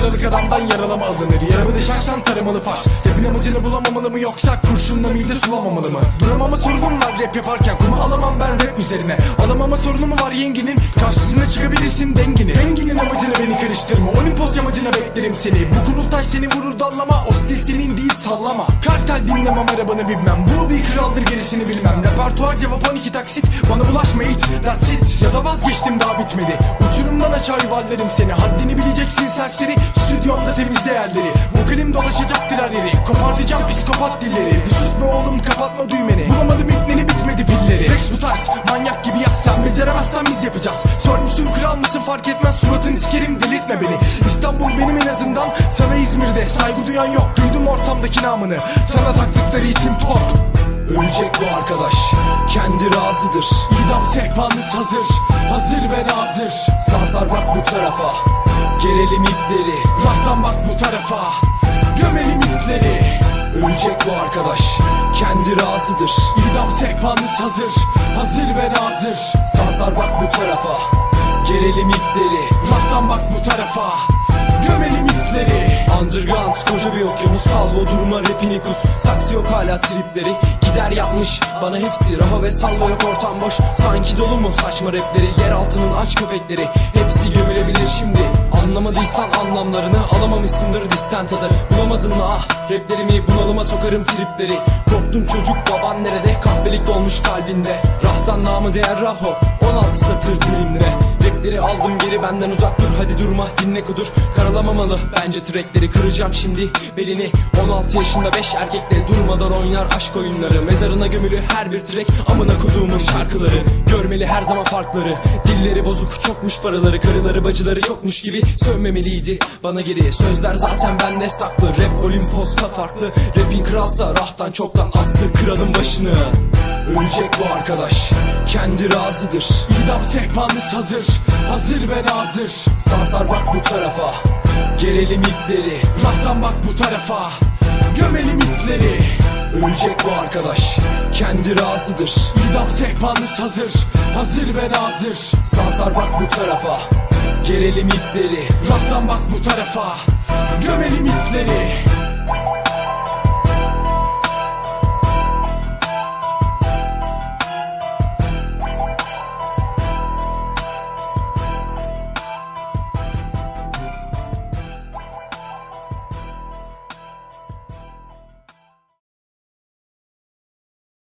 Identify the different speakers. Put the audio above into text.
Speaker 1: paralık adamdan yaralama alınır Yaramı deşersen taramalı fars. Rapin amacını bulamamalı mı yoksa kurşunla mide sulamamalı mı? Duramama sorunum var rap yaparken. Kuma alamam ben rap üzerine. Alamama sorunu mu var yengenin Karşısına çıkabilirsin dengini. Denginin amacını beni karıştırma. Olimpos yamacına beklerim seni. Bu kurultaş seni vurur dallama. O stil senin değil sallama. Kartel dinlemem arabanı bilmem Bu bir kraldır gerisini bilmem. Repertuar cevap 12 taksit Bana bulaşma it. That's it. Ya da vazgeçtim daha bitmedi. Uçurumdan aşağı yuvarlarım seni. Haddini bileceksin Yerleri Vokalim dolaşacaktır her yeri Kopartacağım psikopat dilleri. Bir sus be oğlum kapatma düğmeni. Bulamadım ipneni bitmedi pilleri. Flex bu tarz manyak gibi yaz Sen. Beceremezsen biz yapacağız. Sor musun kral mısın? Fark etmez. Suratını sikerim delirtme beni. İstanbul benim en azından. Sana İzmir'de saygı duyan yok. Duydum ortamdaki namını. Sana taktıkları isim top
Speaker 2: Ölecek bu arkadaş. Kendi razıdır.
Speaker 1: İdam sehpanız hazır. Hazır ve nazır.
Speaker 2: Sansar bak bu tarafa Gerelim ipleri
Speaker 1: Rahtan bak bu tarafa. Gömelim ipleri.
Speaker 2: Ölecek bu arkadaş kendi razıdır.
Speaker 1: İdam sehpanız hazır Hazır ve nazır.
Speaker 2: Sansar bak bu tarafa. Gerelim ipleri
Speaker 1: Rahtan bak bu tarafa. Gömelim ipleri.
Speaker 2: Underground koca bir okyanus Salvo durma rapini kus. Saksı yok hala tripleri Gider yapmış. Bana hepsi Raha ve salvo yok ortam boş. Sanki dolu mu saçma rapleri? Yer altının aç köpekleri. Hepsi gömülebilir şimdi Anlamadıysan anlamlarını Alamamışsındır disten tadı Bulamadın mı? Ah Raplerimi bunalıma sokarım tripleri. Korktum çocuk baban nerede? Kahvelik dolmuş kalbinde. Rahtan namı değer raho. 16 satır aldım geri benden uzak dur. Hadi durma dinle kudur. Karalamamalı. Bence trackleri Kıracağım şimdi. Belini 16 yaşında 5 erkekle durmadan oynar aşk oyunları. Mezarına gömülü her bir track Amına koduğumun şarkıları. Görmeli her zaman farkları. Dilleri bozuk çokmuş paraları. Karıları bacıları çokmuş gibi Sövmemeliydi. Bana geri Sözler zaten bende saklı. Rap Olimpos'ta farklı. Rapin kralsa rahtan çoktan astı. Kralın başını Ölecek bu arkadaş. Kendi razıdır.
Speaker 1: İdam sehpanız hazır. Hazır ve nazır.
Speaker 2: Sansar bak bu tarafa. Gerelim ipleri.
Speaker 1: Rahtan bak bu tarafa. Gömelim ipleri.
Speaker 2: Ölecek bu arkadaş. Kendi razıdır.
Speaker 1: İdam sehpanız hazır. Hazır ve nazır.
Speaker 2: Sansar bak bu tarafa. Gerelim ipleri.
Speaker 1: Rahtan bak bu tarafa. Gömelim ipleri